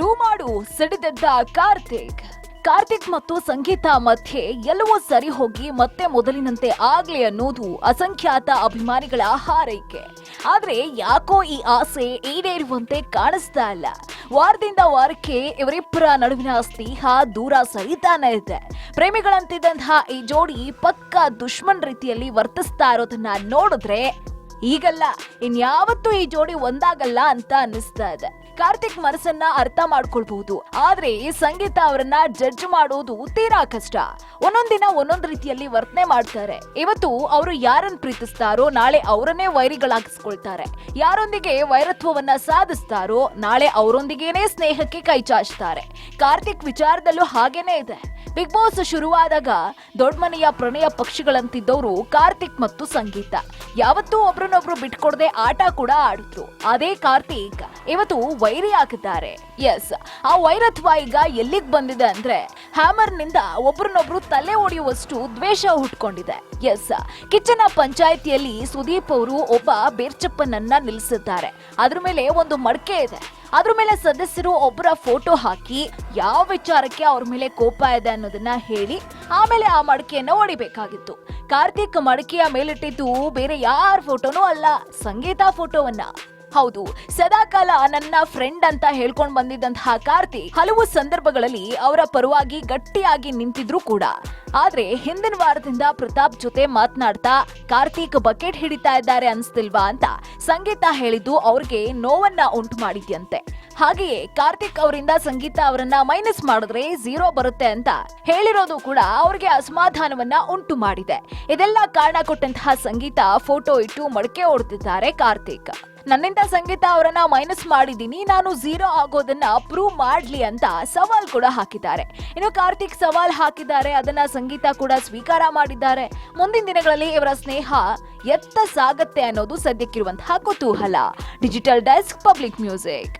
ಎದ್ದ ಕಾರ್ತಿಕ್. ಕಾರ್ತಿಕ್ ಮತ್ತು ಸಂಗೀತ ಮಧ್ಯೆ ಎಲ್ಲವೂ ಸರಿ ಹೋಗಿ ಮತ್ತೆ ಮೊದಲಿನಂತೆ ಆಗ್ಲಿ ಅನ್ನೋದು ಅಸಂಖ್ಯಾತ ಅಭಿಮಾನಿಗಳ ಹಾರೈಕೆ. ಆದ್ರೆ ಯಾಕೋ ಈ ಆಸೆ ಈಡೇರುವಂತೆ ಕಾಣಿಸ್ತಾ ಇಲ್ಲ. ವಾರದಿಂದ ವಾರಕ್ಕೆ ಇವರಿಬ್ಬರ ನಡುವಿನ ಸ್ನೇಹ ದೂರ ಸರಿತಾನೆ ಇದೆ. ಪ್ರೇಮಿಗಳಂತಿದ್ದಂತಹ ಈ ಜೋಡಿ ಪಕ್ಕ ದುಶ್ಮನ್ ರೀತಿಯಲ್ಲಿ ವರ್ತಿಸ್ತಾ ಇರೋದನ್ನ ನೋಡಿದ್ರೆ ಈಗಲ್ಲ, ಇನ್ಯಾವತ್ತೂ ಈ ಜೋಡಿ ಒಂದಾಗಲ್ಲ ಅಂತ ಅನಿಸ್ತಾ ಇದೆ. ಕಾರ್ತಿಕ್ ಮನಸ್ಸನ್ನ ಅರ್ಥ ಮಾಡ್ಕೊಳ್ಬಹುದು, ಆದ್ರೆ ಈ ಸಂಗೀತ ಅವರನ್ನ ಜಡ್ಜ್ ಮಾಡೋದು ತೀರಾ ಕಷ್ಟ. ಒಂದೊಂದಿನ ಒಂದೊಂದ್ ರೀತಿಯಲ್ಲಿ ವರ್ತನೆ ಮಾಡ್ತಾರೆ. ಇವತ್ತು ಅವರು ಯಾರನ್ನ ಪ್ರೀತಿಸ್ತಾರೋ, ನಾಳೆ ಅವರನ್ನೇ ವೈರಿಗಳಾಗಿಸ್ಕೊಳ್ತಾರೆ. ಯಾರೊಂದಿಗೆ ವೈರತ್ವವನ್ನ ಸಾಧಿಸ್ತಾರೋ, ನಾಳೆ ಅವರೊಂದಿಗೇನೆ ಸ್ನೇಹಕ್ಕೆ ಕೈ ಚಾಚ್ತಾರೆ. ಕಾರ್ತಿಕ್ ವಿಚಾರದಲ್ಲೂ ಹಾಗೇನೇ ಇದೆ. ಬಿಗ್ ಬಾಸ್ ಶುರುವಾದಾಗ ದೊಡ್ಡಮನೆಯ ಪ್ರಣಯ ಪಕ್ಷಿಗಳಂತಿದ್ದವರು ಕಾರ್ತಿಕ್ ಮತ್ತು ಸಂಗೀತ. ಯಾವತ್ತೂ ಒಬ್ರನ್ನೊಬ್ರು ಬಿಟ್ಕೊಡದೆ ಆಟ ಕೂಡ ಆಡಿದ್ರು. ಅದೇ ಕಾರ್ತಿಕ್ ಇವತ್ತು ವೈರಿ ಹಾಕಿದ್ದಾರೆ. ಎಸ್ ಆ ವೈರತ್ವ ಈಗ ಎಲ್ಲಿಗ್ ಬಂದಿದೆ ಅಂದ್ರೆ ಹ್ಯಾಮರ್ನಿಂದ ಒಬ್ರನ್ನೊಬ್ರು ತಲೆ ಒಡೆಯುವಷ್ಟು ದ್ವೇಷ ಹುಟ್ಕೊಂಡಿದೆ. ಎಸ್ ಕಿಚ್ಚನ ಪಂಚಾಯಿತಿಯಲ್ಲಿ ಸುದೀಪ್ ಅವರು ಒಬ್ಬ ಬೇರ್ಚಪ್ಪನನ್ನ ನಿಲ್ಲಿಸಿದ್ದಾರೆ ಅದ್ರ ಮೇಲೆ ಒಂದು ಮಡಕೆ ಇದೆ. ಅದ್ರ ಮೇಲೆ ಸದಸ್ಯರು ಒಬ್ಬರ ಫೋಟೋ ಹಾಕಿ ಯಾವ ವಿಚಾರಕ್ಕೆ ಅವ್ರ ಮೇಲೆ ಕೋಪ ಇದೆ ಅನ್ನೋದನ್ನ ಹೇಳಿ ಆಮೇಲೆ ಆ ಮಡಕೆಯನ್ನ ಹೊಡಿಬೇಕಾಗಿತ್ತು. ಕಾರ್ತಿಕ್ ಮಡಕೆಯ ಮೇಲಿಟ್ಟಿದ್ದು ಬೇರೆ ಯಾರ ಫೋಟೋನೂ ಅಲ್ಲ, ಸಂಗೀತ ಫೋಟೋವನ್ನ. ಹೌದು, ಸದಾಕಾಲ ನನ್ನ ಫ್ರೆಂಡ್ ಅಂತ ಹೇಳ್ಕೊಂಡ್ ಬಂದಿದ್ದಂತಹ ಕಾರ್ತಿಕ್ ಹಲವು ಸಂದರ್ಭಗಳಲ್ಲಿ ಅವರ ಪರವಾಗಿ ಗಟ್ಟಿಯಾಗಿ ನಿಂತಿದ್ರು ಕೂಡ. ಆದ್ರೆ ಹಿಂದಿನ ವಾರದಿಂದ ಪ್ರತಾಪ್ ಜೊತೆ ಮಾತನಾಡ್ತಾ ಕಾರ್ತಿಕ್ ಬಕೆಟ್ ಹಿಡಿತಾ ಇದ್ದಾರೆ ಅನ್ಸ್ತಿಲ್ವಾ ಅಂತ ಸಂಗೀತ ಹೇಳಿದ್ದು ಅವ್ರಿಗೆ ನೋವನ್ನ ಉಂಟು ಮಾಡಿದ್ಯಂತೆ. ಹಾಗೆಯೇ ಕಾರ್ತಿಕ್ ಅವರಿಂದ ಸಂಗೀತ ಅವರನ್ನ ಮೈನಸ್ ಮಾಡಿದ್ರೆ ಝೀರೋ ಬರುತ್ತೆ ಅಂತ ಹೇಳಿರೋದು ಕೂಡ ಅವ್ರಿಗೆ ಅಸಮಾಧಾನವನ್ನ ಉಂಟು ಮಾಡಿದೆ. ಇದೆಲ್ಲ ಕಾರಣ ಕೊಟ್ಟಂತಹ ಸಂಗೀತ ಫೋಟೋ ಇಟ್ಟು ಮಡಕೆ ಓಡುತ್ತಿದ್ದಾರೆ ಕಾರ್ತಿಕ್. ನನ್ನಿಂದ ಸಂಗೀತ ಅವರನ್ನ ಮೈನಸ್ ಮಾಡಿದೀನಿ ನಾನು ಝೀರೋ ಆಗೋದನ್ನ ಪ್ರೂವ್ ಮಾಡ್ಲಿ ಅಂತ ಸವಾಲ್ ಕೂಡ ಹಾಕಿದ್ದಾರೆ. ಇನ್ನು ಕಾರ್ತಿಕ್ ಸವಾಲ್ ಹಾಕಿದ್ದಾರೆ, ಅದನ್ನ ಸಂಗೀತ ಕೂಡ ಸ್ವೀಕಾರ ಮಾಡಿದ್ದಾರೆ. ಮುಂದಿನ ದಿನಗಳಲ್ಲಿ ಇವರ ಸ್ನೇಹ ಎತ್ತ ಸಾಗತ್ತೆ ಅನ್ನೋದು ಸದ್ಯಕ್ಕಿರುವಂತಹ ಕುತೂಹಲ. Digital desk public music